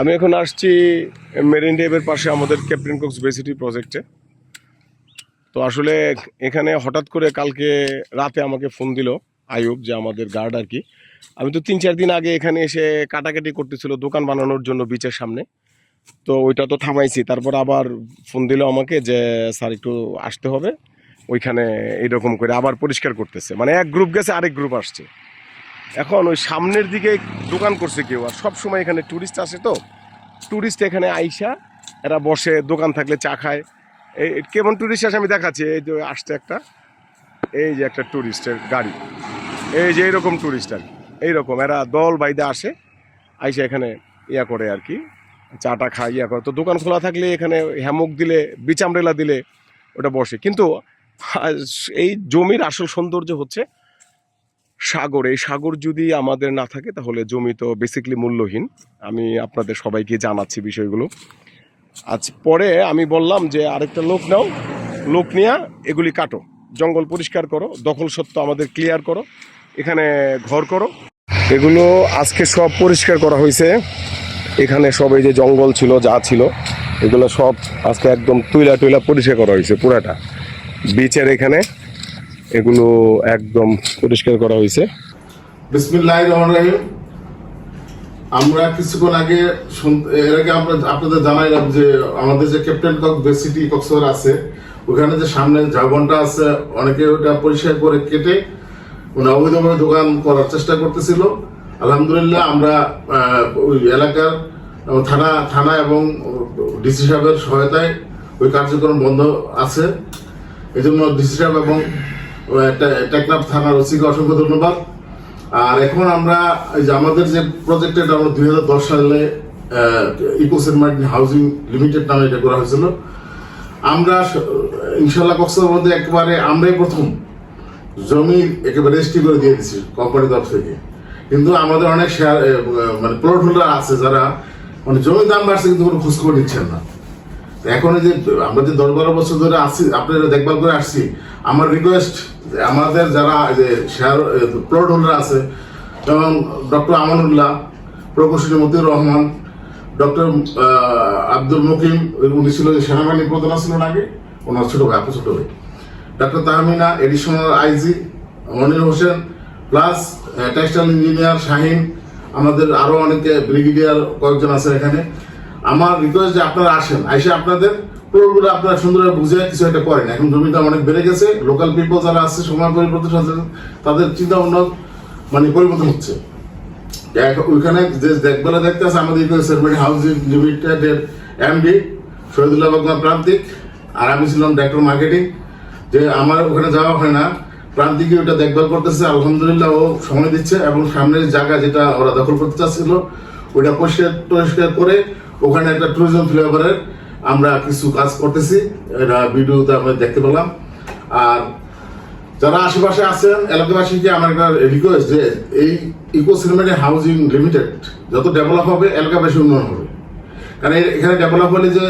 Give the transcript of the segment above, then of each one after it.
আমি এখন আসছি মেরিন ড্রাইভের পাশে আমাদের ক্যাপ্টেন কক্স বেসিটি প্রজেক্টে তো আসলে এখানে হঠাৎ করে কালকে রাতে আমাকে ফোন দিল আয়ুব যে আমাদের গার্ড আর কি। আমি তো তিন চার দিন আগে এখানে এসে কাটাকাটি করতেছিল দোকান বানানোর জন্য বিচের সামনে। তো ওইটা তো থামাইছি, তারপর আবার ফোন দিল আমাকে যে, স্যার, একটু আসতে হবে। ওইখানে এইরকম করে আবার পরিষ্কার করতেছে। মানে এক গ্রুপ গেছে, আরেক গ্রুপ আসছে। এখন ওই সামনের দিকে দোকান করছে কেউ, আর সব সময় এখানে ট্যুরিস্ট আসে তো। ট্যুরিস্ট এখানে আইসা, এরা বসে, দোকান থাকলে চা খায়। এই কেমন ট্যুরিস্ট আসে আমি দেখাচ্ছি, এই যে আসছে একটা, এই যে একটা ট্যুরিস্টের গাড়ি। এই যে এইরকম ট্যুরিস্ট আর এইরকম। এরা দল বাইদে আসে, আইসা এখানে ইয়া করে আর কি, চাটা খায়, ইয়া করে। তো দোকান খোলা থাকলে এখানে হ্যামক দিলে বিচ আমরেলা দিলে ওটা বসে। কিন্তু এই জমির আসল সৌন্দর্য হচ্ছে সাগর এই সাগর যদি আমাদের না থাকে তাহলে জমি তো বেসিকলি মূল্যহীন। আমি আপনাদের সবাইকে জানাচ্ছি বিষয়গুলো। আজ পরে আমি বললাম যে আরেকটা লোক নাও, লোক নিয়ে এগুলি কাটো। জঙ্গল পরিষ্কার করো, দখল সত্ত্ব আমাদের ক্লিয়ার করো, এখানে ঘর করো। এগুলো আজকে সব পরিষ্কার করা হয়েছে। এখানে সব এই যে জঙ্গল ছিল, যা ছিল, এগুলো সব আজকে একদম তুইলা টুইলা পরিষ্কার করা হয়েছে পুরাটা। বিচের এখানে এগুলো একদম পরিষ্কার করা হয়েছে। আমরা কিছুক্ষণ আগে এর আগে আমরা আপনাদের জানাইলাম যে আমাদের যে ক্যাপ্টেন কক সিটি কক্সবাজার আছে, ওখানে যে সামনে ঝাউবনটা আছে, অনেকে ওটা পরিষ্কার করে কেটে মানে অবৈধভাবে দোকান করার চেষ্টা করতেছিল। আলহামদুলিল্লাহ আমরা ওই এলাকার থানা থানা এবং ডিসি সাহেবের সহায়তায় ওই কার্যক্রম বন্ধ আছে। এই জন্য ডিসি সাহেব এবং টেকনাফ থানার ওসিকে অসংখ্য ধন্যবাদ। আর এখন আমরা যে আমাদের যে প্রজেক্ট আমরা দুই হাজার দশ সালে ইকোসেনমার্ট হাউজিং লিমিটেড নামে এটা করা হয়েছিল। আমরা ইনশাল্লাহ কক্সবাজার একেবারে আমরাই প্রথম জমি একেবারে রেজিস্ট্রি করে দিয়ে দিচ্ছি কোম্পানির তরফ থেকে। কিন্তু আমাদের অনেক শেয়ার মানে প্লট হোল্ডার আছে যারা মানে জমির দাম বাড়ছে কিন্তু কোনো খোঁজখবর নিচ্ছেন না। এখন যে আমরা যে দশ বারো বছর ধরে আসছি আপনারা দেখভাল করে আসছি, আমার রিকোয়েস্ট আমাদের যারা যে শেয়ার প্লট হোল্ডার আছে, যেমন ডক্টর আমানুল্লাহ, প্রকৌশলী মতিউর রহমান ডক্টর আব্দুল মুকিম, উনি ছিল সেনাবাহিনী প্রধান ছিলেন আগে, ওনার ছোট ভাই আপু ছোট ভাই। Doctor Tahmina additional IG Monir Hossain plus textile engineer Shahin, আমাদের আরও অনেকে ব্রিগেডিয়ার কয়েকজন আছে এখানে। আমার রিকোয়েস্ট যে আপনারা আসেন, আইসে আপনাদের প্রোগুলো আপনারা সুন্দরভাবে বুঝে কিছু একটা করেন। এখন জমির দাম অনেক বেড়ে গেছে লোকাল পিপল যারা আছে, সময় পরিবর্তন সাথে তাদের চিন্তা ভাবনা মানে পরিবর্তন হচ্ছে। ওইখানে যে দেখবেলা দেখতে আছে, আমাদের সেরমেন্ট হাউজিং লিমিটেডের এমডি শহীদুল্লাহ বাগমান প্রান্তিক, আর আমি ছিলাম ডাক্তার মার্কেটিং যে আমার ওখানে যাওয়া হয় না প্রান্তিকে ওটা দেখভাল করতেছে, আলহামদুলিল্লাহ ও সময় দিচ্ছে, এবং সামনের জায়গা যেটা ওরা দখল করতে চাচ্ছিল ওটা পরিষ্কার পরিষ্কার করে ওখানে একটা ট্যুরিজম ফ্লেভারের আমরা কিছু কাজ করতেছি। এটা ভিডিওতে আমরা দেখতে পেলাম। আর যারা আশেপাশে আছেন, এলাকাবাসীকে আমার একটা রিকোয়েস্ট যে এই ইকো সিনেমেটিক হাউজিং লিমিটেড যত ডেভেলপ হবে এলাকাবাসী উন্নয়ন হবে। কারণ এখানে ডেভেলপ হলে যে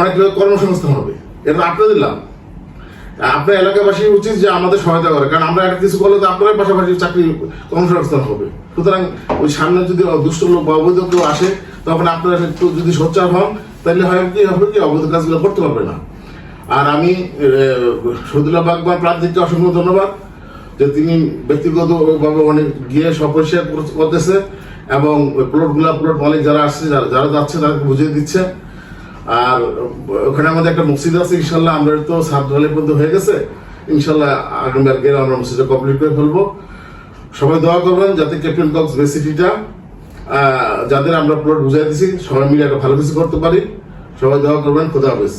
অনেক কর্মসংস্থান হবে। এটা আপনাদের লাভ। আপনার এলাকাবাসী উচিত যে আমাদের সহায়তা করে। কারণ আমরা কিছু করলে তো আপনার পাশাপাশি চাকরি কর্মসংস্থান হবে। সুতরাং ওই সামনে যদি দুষ্ট লোক বা অবৈধ কেউ আসে তখন আপনারা একটু যদি সোচ্চার হন, তাহলে হয় কি, হবে কি, অবৈধ কাজগুলো করতে পারবে না। আর আমি সদুল্লাহ বাগবান প্রার্থীকে অসংখ্য ধন্যবাদ যে তিনি ব্যক্তিগতভাবে অনেক গিয়ে সপরিষ্কার করতেছে এবং প্লটগুলা, প্লট মালিক যারা আসছে, যারা যাচ্ছে, তাদেরকে বুঝিয়ে দিচ্ছে। আর ওখানে আমাদের একটা মসজিদ আছে, ইনশাল্লাহ আমরা তো সাত ঢালে পর্যন্ত হয়ে গেছে। ইনশাল্লাহ আগামীবার গেলে আমরা মসজিদটা কমপ্লিট করে ফেলব। সবাই দোয়া করবেন যাতে ক্যাপ্টেন কক্স বেসিটিটা যাদের আমরা প্লট বুঝাই দিছি, সবাই মিলে একটা ভালো কিছু করতে পারি। সবাই দোয়া করবেন, খোদা হাফেজ।